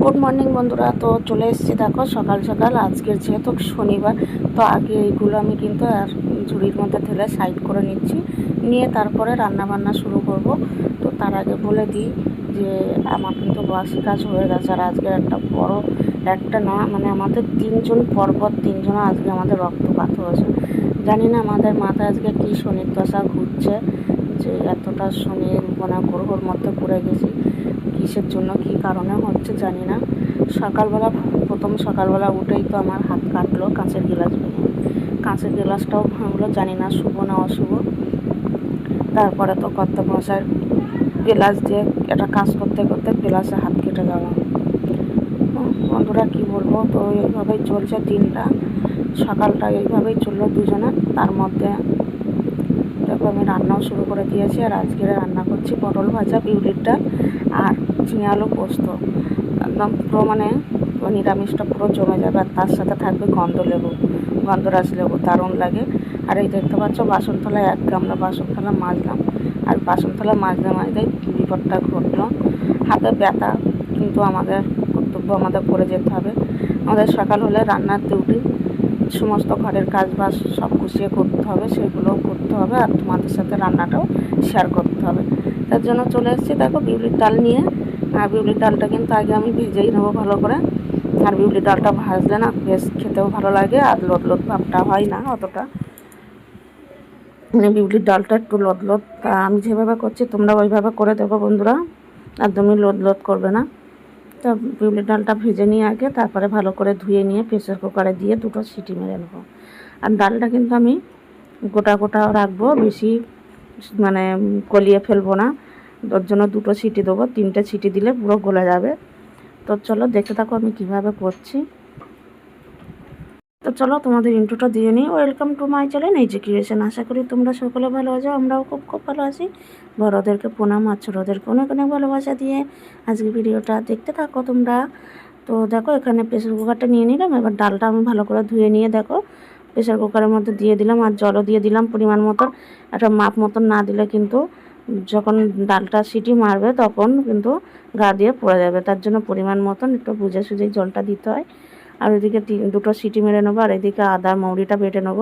Good morning বন্ধুরা। তো চলে এসেছি দেখো, সকাল সকাল। আজকের যেহেতু শনিবার, তো আগে এইগুলো আমি কিন্তু আর ঝুড়ির মধ্যে ঢেলে সাইড করে নিচ্ছি। নিয়ে তারপরে রান্না বান্না শুরু করব। তো তার আগে বলে দিই যে, আমার কিন্তু বাসি কাজ হয়ে গেছে। আর আজকে একটা বড়, একটা না মানে আমাদের তিনজন পরপর তিনজন আজকে আমাদের রক্তপাত হয়েছে। জানি না আমাদের মাথায় আজকে কী শনির দশা ঘুরছে। যে এতটা শনির মানে গ্রহর মধ্যে পড়ে গেছি, কিসের জন্য, কী কারণে হচ্ছে জানি না। সকালবেলা, প্রথম সকালবেলা উঠেই তো আমার হাত কাটলো কাঁচের গ্লাস ভেঙে। কাঁচের গ্লাসটাও ভাঙলো, জানি না শুভ না অশুভ। তারপরে তো কর্তা মশাই গ্লাস দিয়ে একটা কাজ করতে করতে গ্লাসে হাত কেটে গেল। বন্ধুরা কি বলব, তো এইভাবেই চলছে দিনটা। সকালটা এইভাবেই চলল দুজনে, তার মধ্যে দেখো আমি রান্নাও শুরু করে দিয়েছি আর আজকে রান্না করছি পটল ভাজা, বিউলির ডাল আর ঝিঙে আলু পোস্ত। একদম পুরো মানে নিরামিষটা পুরো জমে যাবে আর তার সাথে থাকবে গন্ধ লেবু, গন্ধরাজ লেবু, দারুণ লাগে। আর এই দেখতে পাচ্ছ বাসন থালায় এক গামলা বাসন থালা মাজলাম। আর বাসন থালা মাজতে বিপদটা ঘটলো। হাতে ব্যথা, কিন্তু আমাদের কর্তব্য আমাদের করে যেতে হবে। আমাদের সকাল হলে রান্নার ডিউটি সমস্ত ঘরের কাজ বাজ সব গুছিয়ে করতে হবে, সেগুলোও করতে হবে আর তোমাদের সাথে রান্নাটাও শেয়ার করতে হবে। তার জন্য চলে এসেছি দেখো বিউলির ডাল নিয়ে। আর বিউলির ডালটা কিন্তু আগে আমি ভেজেই নেব ভালো করে। আর বিউলির ডালটা ভাজলে না বেশ খেতেও ভালো লাগে আর লোদ লোদ ভাবটা হয় না অতটা। মানে বিউলির ডালটা একটু লোদ লোদ আমি যেভাবে করছি তোমরা ওইভাবে করে দেবো বন্ধুরা। একদমই লোদ লোদ করবে না। তো বিউলির ডালটা ভেজে নিয়ে আগে তারপরে ভালো করে ধুয়ে নিয়ে প্রেসার কুকারে দিয়ে দুটো সিটি মেরে নেব। আর ডালটা কিন্তু আমি গোটা গোটা রাখব, বেশি মানে কলিয়ে ফেলব না। ওর জন্য দুটো সিটি দেবো, তিনটে সিটি দিলে পুরো গলে যাবে। তো চলো দেখে থাকো আমি কীভাবে করছি। তো চলো তোমাদের ইন্ট্রোটা দিয়ে নিই। ওয়েলকাম টু মাই চ্যানেল এই যে ক্রিয়েশন আশা করি তোমরা সকলে ভালো আছো, আমরাও খুব খুব ভালো আছি। বড়োদেরকে প্রণাম আর ছোটোদেরকে অনেক অনেক ভালোবাসা দিয়ে আজকে ভিডিওটা দেখতে থাকো তোমরা। তো দেখো, এখানে প্রেসার কুকারটা নিয়ে নিলাম, এবার ডালটা আমি ভালো করে ধুয়ে নিয়ে দেখো। প্রেসার কুকারের মধ্যে দিয়ে দিলাম আর জলও দিয়ে দিলাম পরিমাণ মতন। একটা মাপ মতন না দিলে কিন্তু যখন ডালটা সিটি মারবে তখন কিন্তু গা দিয়ে পড়ে যাবে, তার জন্য পরিমাণ মতন একটু বুঝে সুঝেই জলটা দিতে হয়। আর ওইদিকে দুটো সিটি মেরে নেব, আর এদিকে আদা মৌরিটা বেটে নেব।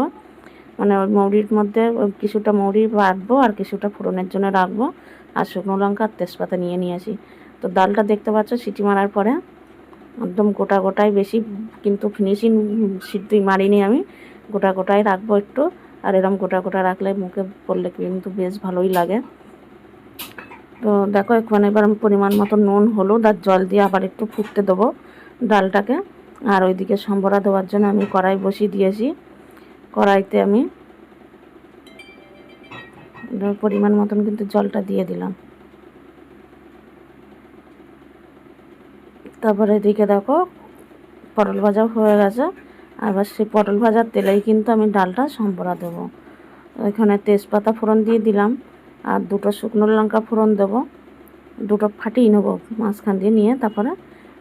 মানে ওই মৌরির মধ্যে কিছুটা মৌরি বাটবো আর কিছুটা ফোড়নের জন্য রাখব। আর শুকনো লঙ্কা আর তেজপাতা নিয়ে নিয়েছি তো ডালটা দেখতে পাচ্ছ সিটি মারার পরে, একদম গোটা গোটাই বেশি, কিন্তু ফিনিশিং সিদ্ধি মারিনি আমি। গোটা গোটাই রাখব একটু, আর এরম গোটা গোটা রাখলে মুখে পড়লে কিন্তু বেশ ভালোই লাগে। তো দেখো, এখানে এবার পরিমাণ মতো নুন, হলুদ আর জল দিয়ে আবার একটু ফুটতে দেবো ডালটাকে। আর ওইদিকে সম্বরা দেওয়ার জন্য আমি কড়াই বসিয়ে দিয়েছি। কড়াইতে আমি পরিমাণ মতন কিন্তু জলটা দিয়ে দিলাম। তারপরে এদিকে দেখো পটল ভাজাও হয়ে গেছে। আবার সেই পটল ভাজার তেলেই কিন্তু আমি ডালটা সম্বরা দেবো। এখানে তেজপাতা ফোড়ন দিয়ে দিলাম আর দুটো শুকনো লঙ্কা ফোড়ন দেবো। দুটো ফাটিয়ে নেব মাঝখান দিয়ে নিয়ে তারপরে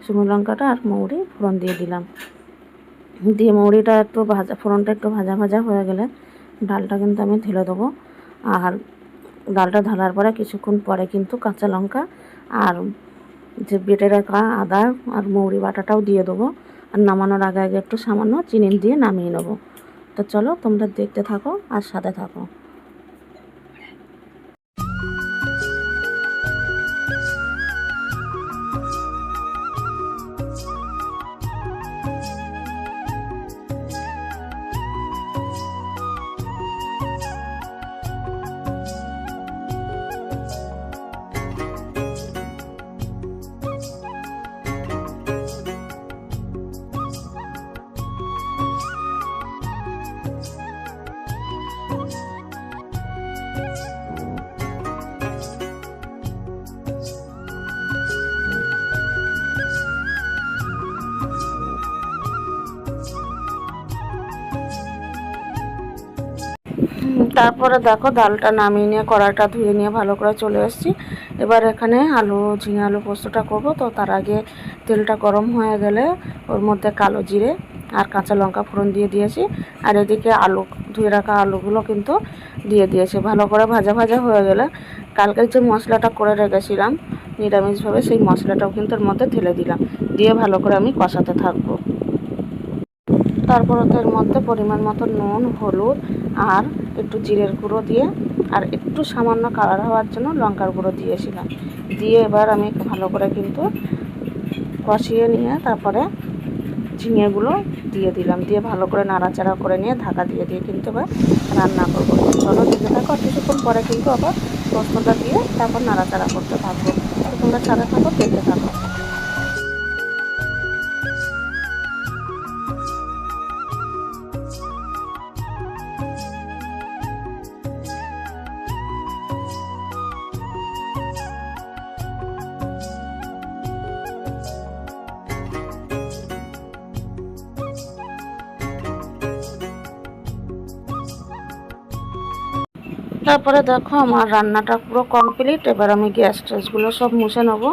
শুকনো লঙ্কাটা আর মৌরি ফোড়ন দিয়ে দিলাম। দিয়ে মৌরিটা একটু ভাজা, ফোড়নটা একটু ভাজা ভাজা হয়ে গেলে ডালটা কিন্তু আমি ঢেলে দেবো। আর ডালটা ঢালার পরে কিছুক্ষণ পরে কিন্তু কাঁচা লঙ্কা আর যে বেটে রাখা আদা আর মৌরি বাটাটাও দিয়ে দেবো। আর নামানোর আগে আগে একটু সামান্য চিনি দিয়ে নামিয়ে নেব। তো চলো তোমরা দেখতে থাকো আর সাথে থাকো। তারপরে দেখো ডালটা নামিয়ে নিয়ে কড়াইটা ধুয়ে নিয়ে ভালো করে চলে এসেছি। এবার এখানে আলু, ঝিঙে আলু পোস্তটা করব। তো তার আগে তেলটা গরম হয়ে গেলে ওর মধ্যে কালো জিরে আর কাঁচা লঙ্কা ফোড়ন দিয়ে দিয়েছি। আর এদিকে আলু, ধুয়ে রাখা আলুগুলো কিন্তু দিয়ে দিয়েছি। ভালো করে ভাজা ভাজা হয়ে গেলে কালকের যে মশলাটা করে রেখেছিলাম নিরামিষভাবে, সেই মশলাটাও কিন্তু এর মধ্যে ঢেলে দিলাম। দিয়ে ভালো করে আমি কষাতে থাকব। তারপর এর মধ্যে পরিমাণ মতো নুন, হলুদ আর একটু জিরের গুঁড়ো দিয়ে আর একটু সামান্য কালার হওয়ার জন্য লঙ্কার গুঁড়ো দিয়েছিলাম। দিয়ে এবার আমি ভালো করে কিন্তু কষিয়ে নিয়ে তারপরে ঝিঙেগুলো দিয়ে দিলাম। দিয়ে ভালো করে নাড়াচাড়া করে নিয়ে ঢাকা দিয়ে দিয়ে কিন্তু এবার রান্না করব। চলো দিতে থাকো, কিছুক্ষণ পরে কিন্তু আবার পোস্তটা দিয়ে তারপর নাড়াচাড়া করতে থাকব। তোমরা সাথে থাকো, দেখতে থাকো। তারপরে দেখো আমার রান্নাটা পুরো কমপ্লিট এবার আমি গ্যাস ট্যাসগুলো সব মুছে নেব।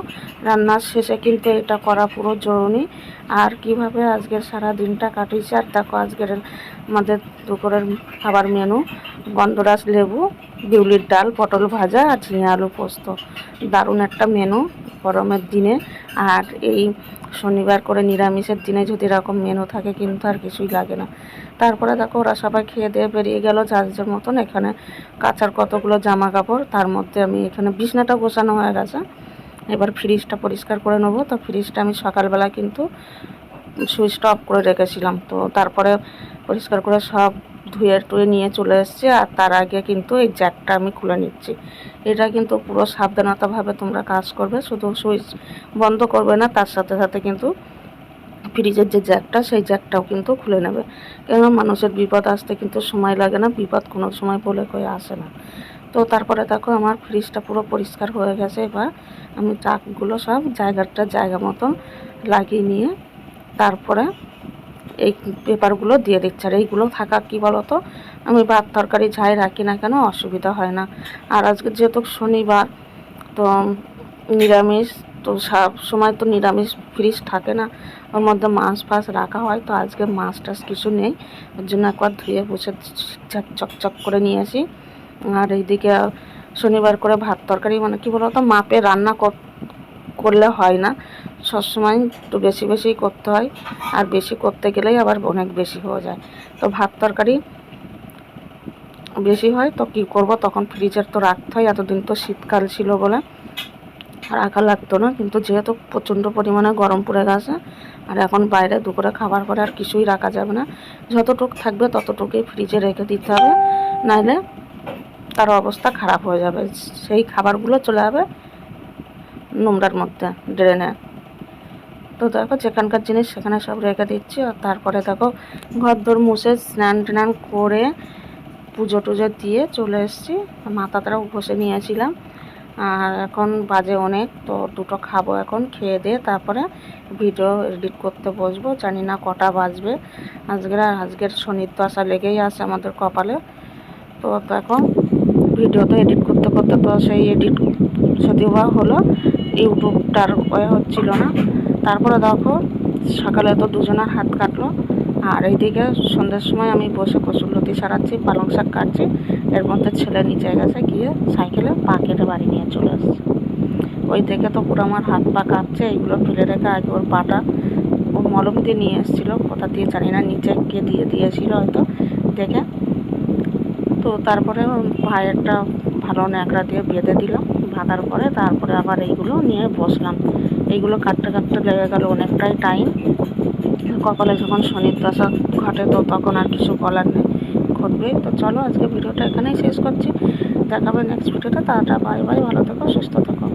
রান্নার শেষে কিন্তু এটা করা পুরো জরুরি। আর কীভাবে আজকের সারা দিনটা কাটিয়েছে, আর দেখো আজকের আমাদের দুপুরের খাবার মেনু গন্ধরাস লেবু, বিউলির ডাল, পটল ভাজা, আর ঝিঙে আলু পোস্ত। দারুণ একটা মেনু গরমের দিনে। আর এই শনিবার করে নিরামিষের দিনে যদি এরকম মেনু থাকে কিন্তু আর কিছুই লাগে না। তারপরে দেখো ওরা সবাই খেয়ে দিয়ে বেরিয়ে গেল যার মতন। এখানে কাচার কতগুলো জামা কাপড় তার মধ্যে আমি এখানে বিছনাটা গোছানো হয়ে গেছে। এবার ফ্রিজটা পরিষ্কার করে নেব। তো ফ্রিজটা আমি সকালবেলা কিন্তু সুইচটা অফ করে রেখেছিলাম। তো তারপরে পরিষ্কার করে সব ধুয়ে টুয়ে নিয়ে চলে এসেছি আর তার আগে কিন্তু এই জ্যাকটা আমি খুলে নিচ্ছি। এটা কিন্তু পুরো সাবধানতাভাবে তোমরা কাজ করবে, শুধু সুইচ বন্ধ করবে না, তার সাথে সাথে কিন্তু ফ্রিজের যে জ্যাকটা, সেই জ্যাকটাও কিন্তু খুলে নেবে। কেননা মানুষের বিপদ আসতে কিন্তু সময় লাগে না, বিপদ কোনো সময় বলে কয়ে আসে না। তো তারপরে দেখো আমার ফ্রিজটা পুরো পরিষ্কার হয়ে গেছে, এবার আমি চাকগুলো সব জায়গাটা জায়গা মতন লাগিয়ে নিয়ে তারপরে এই পেপারগুলো দিয়ে দিচ্ছে। আর এইগুলো থাকা কি বলতো? আমি ভাত, তরকারি যাই রাখি না কেন, অসুবিধা হয় না। আর আজকে যেহেতু শনিবার, তো নিরামিষ, তো সব সময় তো নিরামিষ ফ্রিজ থাকে না। ওর মধ্যে মাছ ফাছ রাখা হয়, তো আজকে মাছ টাছ কিছু নেই। ওর জন্য একবার ধুয়ে বসে চকচক করে নিয়ে আসি। আর এইদিকে শনিবার করে ভাত, তরকারি মানে কী বলতো? মাপে রান্না করলে হয় না। সবসময় একটু বেশি বেশি করতে হয়। আর বেশি করতে গেলেই আবার অনেক বেশি হয়ে যায়। তো ভাত তরকারি বেশি হয়, তো কি করব? তখন ফ্রিজের তো রাখতে হয়, এতদিন তো শীতকাল ছিল বলে। রাখা লাগতো না, কিন্তু যেহেতু প্রচণ্ড পরিমাণে গরম পড়ে গেছে, আর এখন বাইরে দুপুরে খাবার করে আর কিছুই রাখা যাবে না। যতটুক থাকবে ততটুকুই ফ্রিজে রেখে দিতে হবে, নাইলে তার অবস্থা খারাপ হয়ে যাবে। সেই খাবারগুলো চলে যাবে নোংরার মধ্যে ড্রেনে তো দেখো যেখানকার জিনিস সেখানে সব রেখে দিচ্ছি আর তারপরে দেখো ঘর দর মুছে স্নান টান করে পুজো টুজো দিয়ে চলে এসেছি। মাথাটাও ঘষে নিয়েছিলাম। আর এখন বাজে অনেক, তো দুটো খাব এখন, খেয়ে দিয়ে তারপরে ভিডিও এডিট করতে বসবো। জানি না কটা বাজবে। আজকের আজকের শনির আসা লেগেই আছে আমাদের কপালে। তো এখন ভিডিও তো এডিট করতে করতে তো সেই এডিট যদিও হলো, ইউটিউবটার হচ্ছিল না। তারপরে দেখো সকালে তো দুজনের হাত কাটলো। আর এইদিকে সন্ধ্যের সময় আমি বসে কসুল্লতি সারাচ্ছি, পালং শাক কাটছি। এর মধ্যে ছেলে নিচে গেছে, গিয়ে সাইকেলে পা কেটে বাড়ি নিয়ে চলে আসছে। ওই দেখে তো পুরো আমার হাত পা কাঁপছে, এইগুলো ফেলে রেখে আগে ওর পাটা ও মলম দিয়ে নিয়ে এসেছিল। কোথা দিয়ে জানি না, নিচে কে দিয়ে দিয়েছিল হয়তো। দেখে তো তারপরে ভাইয়েরটা ভালো ন্যাকড়া দিয়ে বেঁধে দিলাম বাঁধার পরে তারপরে আবার এইগুলো নিয়ে বসলাম। এইগুলো কাটতে কাটতে লেগে গেল অনেকটাই টাইম কপালে যখন শনির দশা ঘটে তো তখন আর কিছু বলার নেই, ঘটবে। তো চলো আজকে ভিডিওটা এখানেই শেষ করছি। দেখাবে নেক্সট ভিডিওটা তাড়াটা বাই বাই ভালো থেকো, সুস্থ থেকো।